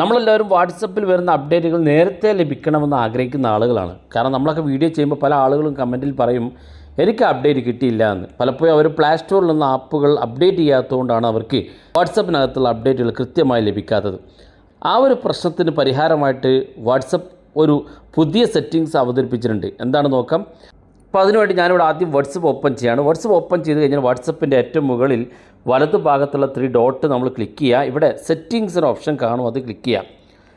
നമ്മളെല്ലാവരും വാട്സപ്പിൽ വരുന്ന അപ്ഡേറ്റുകൾ നേരത്തെ ലഭിക്കണമെന്ന് ആഗ്രഹിക്കുന്ന ആളുകളാണ്. കാരണം നമ്മളൊക്കെ വീഡിയോ ചെയ്യുമ്പോൾ പല ആളുകളും കമന്റിൽ പറയും എനിക്ക് അപ്ഡേറ്റ് കിട്ടിയില്ല എന്ന്. പലപ്പോഴും അവർ പ്ലേ സ്റ്റോറിൽ നിന്ന് ആപ്പുകൾ അപ്ഡേറ്റ് ചെയ്യാത്തതുകൊണ്ടാണ് അവർക്ക് വാട്സപ്പിനകത്തുള്ള അപ്ഡേറ്റുകൾ കൃത്യമായി ലഭിക്കാത്തത്. ആ ഒരു പ്രശ്നത്തിന് പരിഹാരമായിട്ട് വാട്സപ്പ് ഒരു പുതിയ സെറ്റിങ്സ് അവതരിപ്പിച്ചിട്ടുണ്ട്. എന്താണ് നോക്കാം? അപ്പോൾ അതിനുവേണ്ടി ഞാനിവിടെ ആദ്യം വാട്സപ്പ് ഓപ്പൺ ചെയ്യാണ്. വാട്സപ്പ് ഓപ്പൺ ചെയ്ത് കഴിഞ്ഞാൽ വാട്സപ്പിന്റെ ഏറ്റവും മുകളിൽ വലതു ഭാഗത്തുള്ള ത്രീ ഡോട്ട് നമ്മൾ ക്ലിക്ക് ചെയ്യുക. ഇവിടെ സെറ്റിങ്സ് എന്ന ഓപ്ഷൻ കാണും അത് ക്ലിക്ക് ചെയ്യാം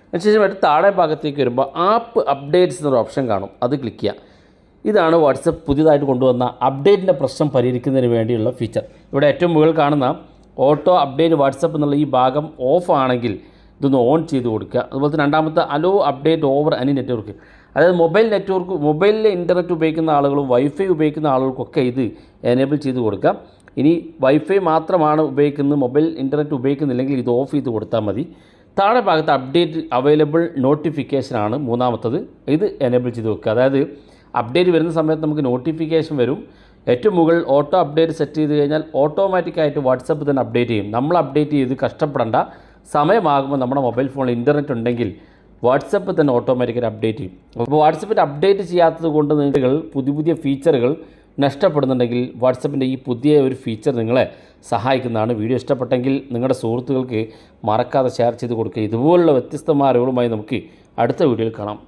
അതിനുശേഷം അടുത്ത താഴെ ഭാഗത്തേക്ക് വരുമ്പോൾ ആപ്പ് അപ്ഡേറ്റ്സ് എന്നൊരു ഓപ്ഷൻ കാണും അത് ക്ലിക്ക് ചെയ്യുക. ഇതാണ് വാട്സപ്പ് പുതിയതായിട്ട് കൊണ്ടുവന്ന അപ്ഡേറ്റിന്റെ പ്രശ്നം പരിഹരിക്കുന്നതിന് വേണ്ടിയുള്ള ഫീച്ചർ ഇവിടെ ഏറ്റവും മുകളിൽ കാണുന്ന ഓട്ടോ അപ്ഡേറ്റ് വാട്സപ്പ് എന്നുള്ള ഈ ഭാഗം ഓഫ് ആണെങ്കിൽ ഇതൊന്ന് ഓൺ ചെയ്ത് കൊടുക്കുക. അതുപോലെ തന്നെ രണ്ടാമത്തെ allow update over any network അതായത് മൊബൈൽ നെറ്റ്വർക്ക് മൊബൈലിൽ ഇന്റർനെറ്റ് ഉപയോഗിക്കുന്ന ആളുകളും വൈഫൈ ഉപയോഗിക്കുന്ന ആളുകൾക്കൊക്കെ ഇത് എനേബിൾ ചെയ്ത് കൊടുക്കാം. ഇനി വൈഫൈ മാത്രമാണ് ഉപയോഗിക്കുന്നത് മൊബൈൽ ഇന്റർനെറ്റ് ഉപയോഗിക്കുന്നില്ലെങ്കിൽ ഇത് ഓഫ് ചെയ്ത് കൊടുത്താൽ മതി. താഴെ ഭാഗത്ത് അപ്ഡേറ്റ് അവൈലബിൾ നോട്ടിഫിക്കേഷനാണ് മൂന്നാമത്തത്. ഇത് എനേബിൾ ചെയ്ത് വെക്കുക. അതായത് അപ്ഡേറ്റ് വരുന്ന സമയത്ത് നമുക്ക് നോട്ടിഫിക്കേഷൻ വരും. ഏറ്റവും മുകളിൽ ഓട്ടോ അപ്ഡേറ്റ് സെറ്റ് ചെയ്ത് കഴിഞ്ഞാൽ ഓട്ടോമാറ്റിക്കായിട്ട് വാട്സപ്പ് തന്നെ അപ്ഡേറ്റ് ചെയ്യും. നമ്മൾ അപ്ഡേറ്റ് ചെയ്ത് കഷ്ടപ്പെടേണ്ട. സമയമാകുമ്പോൾ നമ്മുടെ മൊബൈൽ ഫോണിൽ ഇന്റർനെറ്റ് ഉണ്ടെങ്കിൽ വാട്സപ്പ് തന്നെ ഓട്ടോമാറ്റിക്കലി അപ്ഡേറ്റ് ചെയ്യും. അപ്പോൾ വാട്സപ്പിൽ അപ്ഡേറ്റ് ചെയ്യാത്തത് കൊണ്ട് നിങ്ങൾ പുതിയ പുതിയ ഫീച്ചറുകൾ നഷ്ടപ്പെടുന്നുണ്ടെങ്കിൽ വാട്സപ്പിന്റെ ഈ പുതിയ ഒരു ഫീച്ചർ നിങ്ങളെ സഹായിക്കുന്നതാണ്. വീഡിയോ ഇഷ്ടപ്പെട്ടെങ്കിൽ നിങ്ങളുടെ സുഹൃത്തുക്കൾക്ക് മറക്കാതെ ഷെയർ ചെയ്ത് കൊടുക്കുക. ഇതുപോലുള്ള വ്യത്യസ്തമായ അറിവുകളുമായി നമുക്ക് അടുത്ത വീഡിയോയിൽ കാണാം.